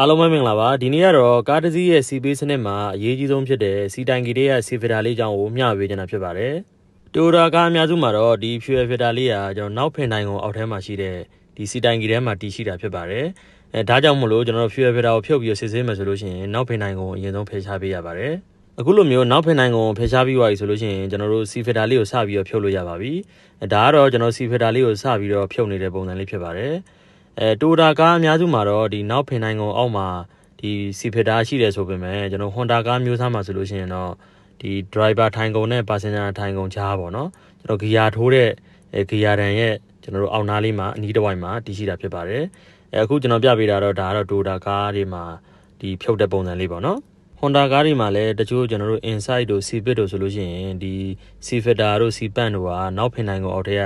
အားလုံးပဲမင်္ဂလာပါဒီနေ့ကတော့ကားတစ်စီးရဲ့စီပေးစနစ်မှာအရေးကြီးဆုံးဖြစ်တဲ့စီတိုင်ကီတဲ့စီဖီတာလေးကြောင့်ကိုမျှဝေချင်တာဖြစ်ပါတယ်တိုရာကားအများစုမှာတော့ဒီဖြူရဖီတာလေးကကျွန်တော်နောက်ဖင်တိုင်းကိုအောက်ထဲမှာရှိတဲ့ဒီစီတိုင်ကီထဲမှာတည်ရှိတာဖြစ်ပါတယ်အဲဒါကြောင့်မလို့ကျွန်တော်ဖြူရဖီတာကိုဖြုတ်ပြီးစစ်ဆေးမယ်ဆိုလို့ရှိရင်နောက်ဖင်တိုင်းကိုအရင်ဆုံးဖယ်ရှားပေးရပါတယ်အခုလိုမျိုးနောက်ဖင်တိုင်းကိုဖယ်ရှားပြီးသွားပြီဆိုလို့ရှိရင်ကျွန်တော်တို့စီဖီတာလေးကိုစပြီးတော့ဖြုတ်လို့ရပါပြီအဲဒါကတော့ကျွန်တော်စီဖီတာလေးကိုစပြီးတော့ဖြုတ်နေတဲ့ပုံစံလေးဖြစ်ပါတယ် အဲတိုတာကားအများစုမှာတော့ဒီနောက်ဖင်တိုင်းကုံအောက်မှာဒီစီဖီတာရှိတယ်ဆိုပေမဲ့ကျွန်တော်ဟွန်ဒါကားမျိုးစားမှာဆိုလို့ရှိရင်တော့ဒီ driver ထိုင်ကုံနဲ့ passenger ထိုင်ကုံကြားပေါ့နော်ကျွန်တော်ဂီယာထိုးတဲ့အဲဂီယာတန်ရဲ့ကျွန်တော်တို့အောက်နားလေးမှာအနီးတစ်ဝိုက်မှာတည်ရှိတာဖြစ်ပါတယ်အဲအခုကျွန်တော်ပြပေးတာတော့ဒါကတော့တိုတာကားတွေမှာဒီဖြုတ်တဲ့ပုံစံလေးပေါ့နော် Honda ကားတွေမှာလည်းတချို့ကျွန်တော်တို့ inside တို့ Civic တို့ဆိုလို့ရှိရင်ဒီ Cifetar တို့ Cpan တို့ကနောက်ဖင်တိုင်းကိုအောက်ထက်က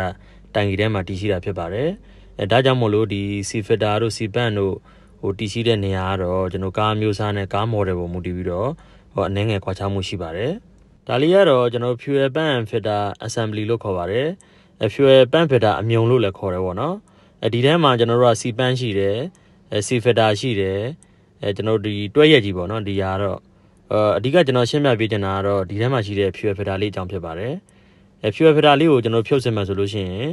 တိုင်ကြီးထဲမှာတည်ရှိတာဖြစ်ပါတယ်။ အဲဒါကြောင့်မို့လို့ဒီ Cifetar တို့ Cpan တို့ဟိုတည်ရှိတဲ့နေရာကတော့ကျွန်တော်ကားမျိုးစားနဲ့ကား model ပုံမူတည်ပြီးတော့ဟိုအနည်းငယ်ခွာခြားမှုရှိပါတယ်။ဒါလေးကတော့ကျွန်တော် fuel pump and filter assembly လို့ခေါ်ပါတယ်။အဲ fuel pump filter အမြုံလို့လည်းခေါ်တယ်ပေါ့နော်။အဲဒီထဲမှာကျွန်တော်တို့က Cpan ရှိတယ်။အဲ Cifetar ရှိတယ်။အဲကျွန်တော်တို့ဒီတွဲရက်ကြီးပေါ့နော်ဒီဟာကတော့အအဓိကကျွန်တော်ရှင်းပြပေးချင်တာကတော့ဒီထဲမှာရှိတဲ့ fuel filter လေးအကြောင်းဖြစ်ပါတယ်။အဲ fuel filter လေးကိုကျွန်တော်ဖြုတ်စင်မှဆိုလို့ရှိရင်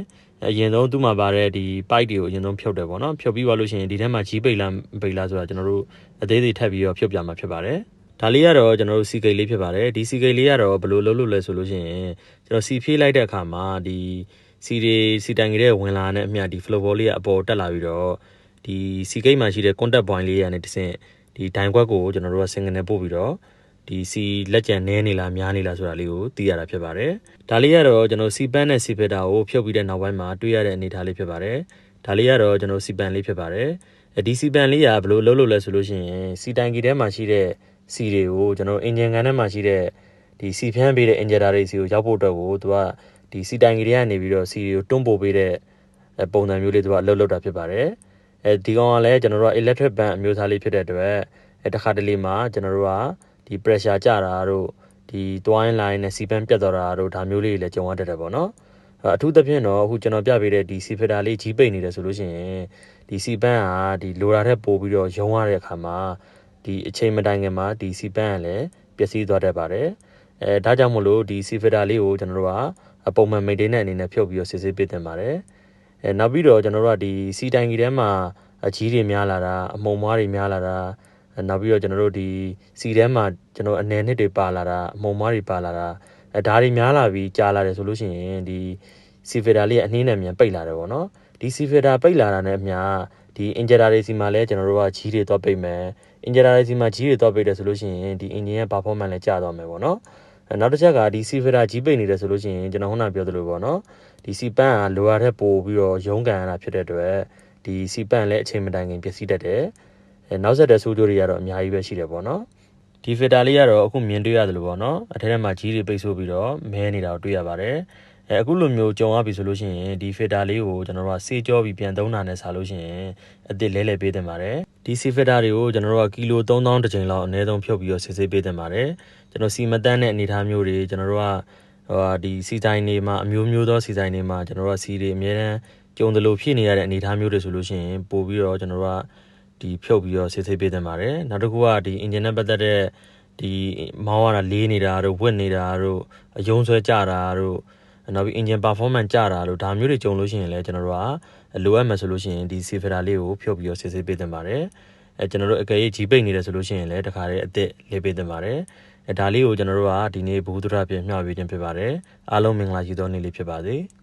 အရင်ဆုံးသူ့မှာပါတဲ့ဒီ pipe တွေကိုအရင်ဆုံးဖြုတ်တယ်ပေါ့နော်။ဖြုတ်ပြီးသွားလို့ရှိရင်ဒီထဲမှာကြီးပိတ်လားမပိတ်လားဆိုတာကျွန်တော်တို့အသေးသေးထပ်ပြီးတော့ဖြုတ်ပြမှာဖြစ်ပါတယ်။ဒါလေးကတော့ကျွန်တော်တို့စီကိတ်လေးဖြစ်ပါတယ်။ဒီစီကိတ်လေးကတော့ဘယ်လိုလုပ်လို့လဲဆိုလို့ရှိရင်ကျွန်တော်စီဖြေးလိုက်တဲ့အခါမှာဒီစီတွေစီတိုင်ကြီးတဲ့ဝင်လာတဲ့အမြဒီ flow ball လေးကအပေါ်တက်လာပြီးတော့ဒီစီကိတ်မှာရှိတဲ့ contact point လေးရတဲ့တစ်ဆင့်ဒီဒိုင်ခွက်ကိုကျွန်တော်တို့က single နဲ့ပို့ပြီးတော့ ဒီစီလက်ကျန်နဲနေလားများနေလားဆိုတာလေးကိုသိရတာဖြစ်ပါတယ်။ဒါလေးကတော့ကျွန်တော်စီပန်းနဲ့စီဖက်တာကိုဖြုတ်ပြီးတဲ့နောက်ပိုင်းမှာတွေ့ရတဲ့အနေအထားလေးဖြစ်ပါတယ်။ဒါလေးကတော့ကျွန်တော်စီပန်းလေးဖြစ်ပါတယ်။အဲဒီစီပန်းလေးကဘယ်လိုလုပ်လို့လဲဆိုလို့ရှိရင်စီတိုင်ကြီးထဲမှာရှိတဲ့စီတွေကိုကျွန်တော်အင်ဂျင်ကန်ထဲမှာရှိတဲ့ဒီစီဖျန်းပေးတဲ့အင်ဂျင်တာတွေစီကိုရောက်ဖို့အတွက်ကိုသူကဒီစီတိုင်ကြီးတွေကနေပြီးတော့စီတွေကိုတွန်းပို့ပေးတဲ့ပုံစံမျိုးလေးသူကအလုပ်လုပ်တာဖြစ်ပါတယ်။အဲဒီကောင်ကလည်းကျွန်တော်တို့က electric band အမျိုးအစားလေးဖြစ်တဲ့အတွက်အဲတစ်ခါတလေမှာကျွန်တော်တို့က ဒီ pressure ကျတာတို့ဒီတွိုင်း line နဲ့စီပန်းပြတ်သွားတာတို့ဒါမျိုးလေးတွေလည်းကြုံရတတ်တယ်ပေါ့နော်အထူးသဖြင့်တော့အခုကျွန်တော်ပြပေးတဲ့ဒီစီဖက်တာလေးကြီးပိတ်နေတယ်ဆိုလို့ရှိရင်ဒီစီပန်းကဒီလိုတာထက်ပိုပြီးတော့ရုံရတဲ့အခါမှာဒီအချိန်မတိုင်ခင်မှာဒီစီပန်းကလည်းပျက်စီးသွားတတ်ပါတယ်အဲဒါကြောင့်မို့လို့ဒီစီဖက်တာလေးကိုကျွန်တော်တို့ကအပုံမှန် maintain တဲ့အနေနဲ့ဖြုတ်ပြီးတော့စစ်ဆေးပေးတင်ပါတယ်အဲနောက်ပြီးတော့ကျွန်တော်တို့ကဒီစီတိုင်ကြီးထဲမှာအကြီးတွေများလာတာအမုံမွားတွေများလာတာ နောက်ပြီးတော့ကျွန်တော်တို့ဒီစီထဲမှာကျွန်တော်အနေနှစ်တွေပါလာတာအမုံမွားတွေပါလာတာအဲဒါတွေများလာပြီးကြာလာတယ်ဆိုလို့ရှိရင်ဒီစီဖီတာလေးကအနှင်းနဲ့မြန်ပိတ်လာတယ်ပေါ့နော်ဒီစီဖီတာပိတ်လာတာနဲ့အမျှဒီအင်ဂျင်တာတွေစီမှာလည်းကျွန်တော်တို့ကဂျီးတွေတော့ပိတ်မယ်အင်ဂျင်တာတွေစီမှာဂျီးတွေတော့ပိတ်တယ်ဆိုလို့ရှိရင်ဒီအင်ဂျင်ရဲ့ performance လည်းကျသွားမယ်ပေါ့နော်နောက်တစ်ချက်ကဒီစီဖီတာကြီးပိတ်နေတယ်ဆိုလို့ရှိရင်ကျွန်တော်ခုနပြောသလိုပေါ့နော်ဒီစီပန်းကလိုရတဲ့ပို့ပြီးတော့ရုံးကန်ရတာဖြစ်တဲ့အတွက်ဒီစီပန်းလည်းအချိန်မတိုင်ခင်ပျက်စီးတတ်တယ် အဲနောက်ဆက်တဲ့ဆိုးကျိုးတွေကတော့အများကြီးပဲရှိတယ်ပေါ့နော်ဒီဖီတာလေးကတော့အခုမြင်တွေ့ရတယ်လို့ပေါ့နော်အထက်ထဲမှာကြီးတွေပိတ်ဆို့ပြီးတော့မဲနေတာကိုတွေ့ရပါတယ်အဲအခုလိုမျိုးကြုံရပြီဆိုလို့ရှိရင်ဒီဖီတာလေးကိုကျွန်တော်တို့ကစေးကြောပြီးပြန်သုံးတာနဲ့ဆာလို့ရှိရင်အစ်စ်လဲလဲပေးတင်ပါတယ်ဒီစီဖီတာတွေကိုကျွန်တော်တို့ကကီလို3000တစ်ချိန်လောက်အနည်းဆုံးဖြုတ်ပြီးတော့စစ်ဆေးပေးတင်ပါတယ်ကျွန်တော်စီမတန်းတဲ့အနေအထားမျိုးတွေကျွန်တော်တို့ကဟိုဒီစီတိုင်းတွေမှာအမျိုးမျိုးသောစီတိုင်းတွေမှာကျွန်တော်တို့ကစီတွေအများတန်းကြုံတယ်လို့ဖြစ်နေရတဲ့အနေအထားမျိုးတွေဆိုလို့ရှိရင်ပို့ပြီးတော့ကျွန်တော်တို့က ဒီဖြုတ်ပြီးတော့စစ်ဆေးပေးတင်ပါတယ်နောက်တစ်ခုကဒီ engine နဲ့ပတ်သက်တဲ့ဒီမောင်းရတာလေးနေတာတို့ဝက်နေတာတို့အယုံဆွဲကြတာတို့နောက်ပြီး engine performance ကြတာတို့ဒါမျိုးတွေကြုံလို့ရှိရင်လည်းကျွန်တော်တို့ကလိုအပ်မှဆိုလို့ရှိရင်ဒီ safer လေးကိုဖြုတ်ပြီးတော့စစ်ဆေးပေးတင်ပါတယ်အဲကျွန်တော်တို့အကယ်၍ကြီးပိတ်နေတယ်ဆိုလို့ရှိရင်လည်းတခါတည်းအစ်စ်လေးပေးတင်ပါတယ်အဲဒါလေးကိုကျွန်တော်တို့ကဒီနေ့ဘူးဒရပြမျှဝေခြင်းဖြစ်ပါတယ်အားလုံးမင်္ဂလာရှိသောနေ့လေးဖြစ်ပါစေ။